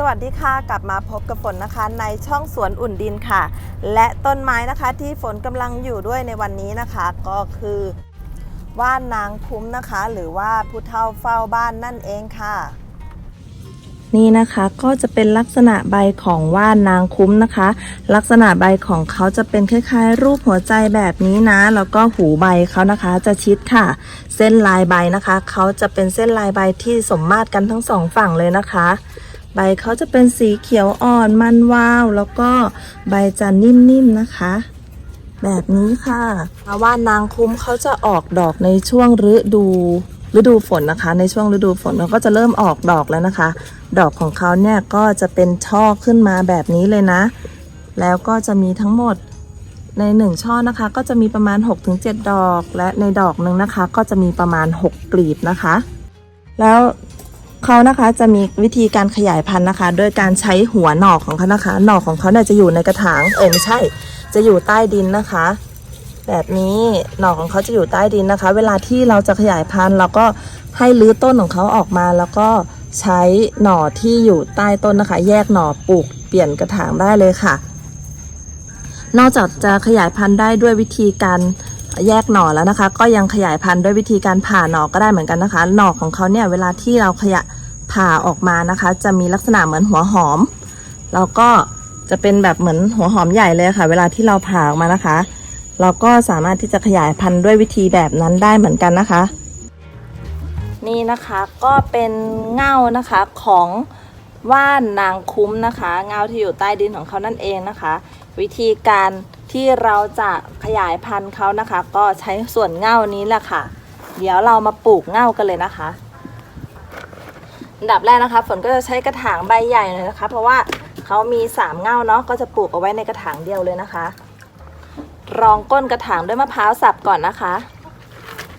สวัสดีค่ะ กลับมาพบกับฝนนะคะ ในช่องสวนอุ่นดินค่ะ และต้นไม้นะคะที่ฝนกำลังอยู่ด้วยในวันนี้นะคะ ก็คือว่านนางคุ้มนะคะ หรือว่าผู้เฒ่าเฝ้าบ้านนั่นเองค่ะ นี่นะคะก็จะเป็นลักษณะใบของว่านนางคุ้มนะคะ ลักษณะใบของเขาจะเป็นคล้ายๆ รูปหัวใจแบบนี้นะ แล้วก็หูใบเขานะคะจะชิดค่ะ เส้นลายใบนะคะ เขาจะเป็นเส้นลายใบที่สมมาตรกันทั้งสองฝั่งเลยนะคะ ใบเขาจะเป็นสีเขียวอ่อนมันวาว แล้วก็ใบจะนิ่มๆนะคะ แบบนี้ค่ะว่านางคุ้มเขาจะออกดอกในช่วงฤดูฤดูฝนนะคะ ในช่วงฤดูฝนเขาก็จะเริ่มออกดอกแล้วนะคะ ดอกของเขาเนี่ยก็จะเป็นช่อขึ้นมาแบบนี้เลยนะ แล้วก็จะมีทั้งหมดในหนึ่งช่อนะคะ ก็จะมีประมาณ 6-7 ดอก และในดอกหนึ่งนะคะ ก็จะมีประมาณ 6 กลีบนะคะ แล้ว เขานะคะจะมีวิธีการขยายพันธุ์นะคะ โดยการใช้หัวหน่อของเขานะคะ หน่อของเขาเนี่ยจะอยู่ในกระถาง เอ้ยไม่ใช่ จะอยู่ใต้ดินนะคะ แบบนี้หน่อของเขาจะอยู่ใต้ดินนะคะ เวลาที่เราจะขยายพันธุ์เราก็ให้รื้อต้นของเขาออกมา แล้วก็ใช้หน่อที่อยู่ใต้ต้นนะคะ แยกหน่อปลูกเปลี่ยนกระถางได้เลยค่ะ นอกจากจะขยายพันธุ์ได้ด้วยวิธีการแยกหน่อแล้วนะคะ ก็ยังขยายพันธุ์ด้วยวิธีการผ่าหน่อก็ได้เหมือนกันนะคะ หน่อของเขาเนี่ยเวลาที่เราขยะ ผ่าออกมานะคะ จะมีลักษณะเหมือนหัวหอม แล้วก็จะเป็นแบบเหมือนหัวหอมใหญ่เลยค่ะ เวลาที่เราผ่าออกมานะคะ เราก็สามารถที่จะขยายพันธุ์ด้วยวิธีแบบนั้นได้เหมือนกันนะคะ นี่นะคะก็เป็นเง่านะคะของว่านนางคุ้มนะคะเงาที่อยู่ใต้ดินของเขานั่นเองนะคะ วิธีการที่เราจะขยายพันธุ์เขานะคะ ก็ใช้ส่วนเง่านี้แหละค่ะ เดี๋ยวเรามาปลูกเง่ากันเลยนะคะ อันดับแรกนะคะ ฝนก็จะใช้กระถางใบใหญ่หน่อยนะคะ เพราะว่าเขามีสามเง่าเนาะก็จะปลูกเอาไว้ในกระถางเดียวเลยนะคะ รองก้นกระถางด้วยมะพร้าวสับก่อนนะคะ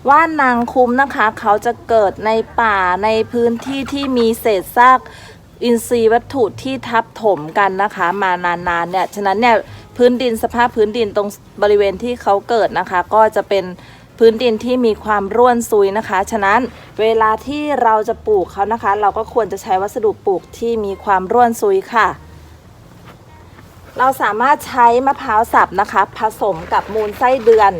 ว่านนางคุ้มนะคะเขาจะเกิดในป่าในพื้นที่ที่มีเศษซากอินทรีย์วัตถุที่ทับถมกันนะคะ มานานๆเนี่ยฉะนั้นเนี่ยพื้นดินสภาพพื้นดินตรงบริเวณที่เขาเกิดนะคะ ก็จะเป็น พื้นดินที่มีความร่วนซุยนะคะ ฉะนั้นเวลาที่เราจะปลูกเขานะคะ เราก็ควรจะใช้วัสดุปลูกที่มีความร่วนซุยค่ะ เราสามารถใช้มะพร้าวสับนะคะ ผสมกับมูลไส้เดือน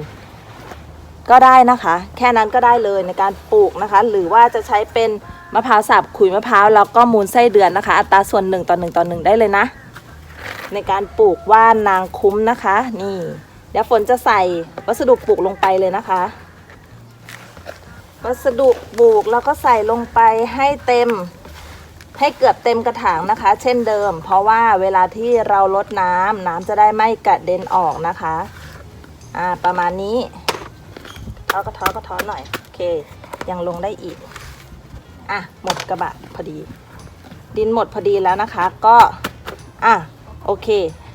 ก็ได้นะคะ แค่นั้นก็ได้เลยในการปลูกนะคะ หรือว่าจะใช้เป็นมะพร้าวสับขุยมะพร้าวแล้วก็มูลไส้เดือนนะคะ อัตราส่วน1ต่อ1ต่อ1ได้เลยนะ ในการปลูกว่านนางคุ้มนะคะ นี่ เดี๋ยวฝนจะใส่วัสดุปลูกลงไปเลยนะคะ วัสดุปลูกแล้วก็ใส่ลงไปให้เต็ม ให้เกือบเต็มกระถางนะคะ เช่นเดิม เพราะว่าเวลาที่เราลดน้ำน้ำจะได้ไม่กระเด็นออกนะคะอ่าประมาณนี้ท้อกระท้อกระท้อหน่อยโอเค ยังลงได้อีกอะหมดกระบะพอดี ดินหมดพอดีแล้วนะคะ ก็อะโอเค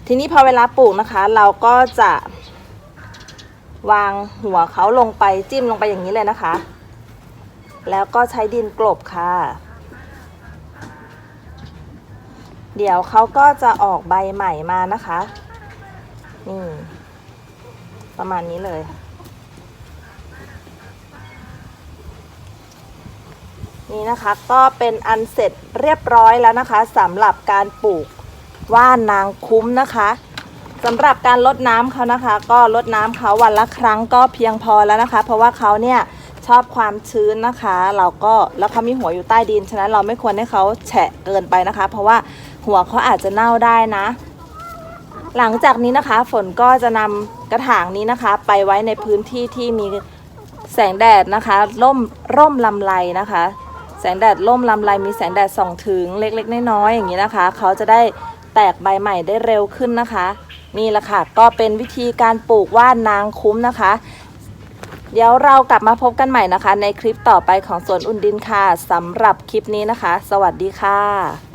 ทีนี้พอเวลาปลูกนะคะ เราก็จะ วางหัวเขาลงไปจิ้มลงไปอย่างนี้เลยนะคะ แล้วก็ใช้ดินกลบค่ะ เดี๋ยวเขาก็จะออกใบใหม่มานะคะ นี่ ประมาณนี้เลยนี่นะคะก็เป็นอันเสร็จเรียบร้อยแล้วนะคะสำหรับการปลูกว่านนางคุ้มนะคะ สำหรับการลดน้ำเขานะคะ ก็ลดน้ำเขาวันละครั้งก็เพียงพอแล้วนะคะ เพราะว่าเขาเนี่ยชอบความชื้นนะคะ เราก็แล้วเขามีหัวอยู่ใต้ดิน ฉะนั้นเราไม่ควรให้เขาแฉะเกินไปนะคะ เพราะว่าหัวเขาอาจจะเน่าได้นะ หลังจากนี้นะคะ ฝนก็จะนำกระถางนี้นะคะ ไปไว้ในพื้นที่ที่มีแสงแดดนะคะ ร่มร่มลำไรนะคะ แสงแดดร่มลำไรมีแสงแดดส่องถึงเล็กๆน้อยๆอย่างนี้นะคะ เขาจะได้แตกใบใหม่ได้เร็วขึ้นนะคะ นี่แหละค่ะ ก็เป็นวิธีการปลูกว่านนางคุ้มนะคะ เดี๋ยวเรากลับมาพบกันใหม่นะคะ ในคลิปต่อไปของสวนอุ่นดินค่ะสำหรับคลิปนี้นะคะ สวัสดีค่ะ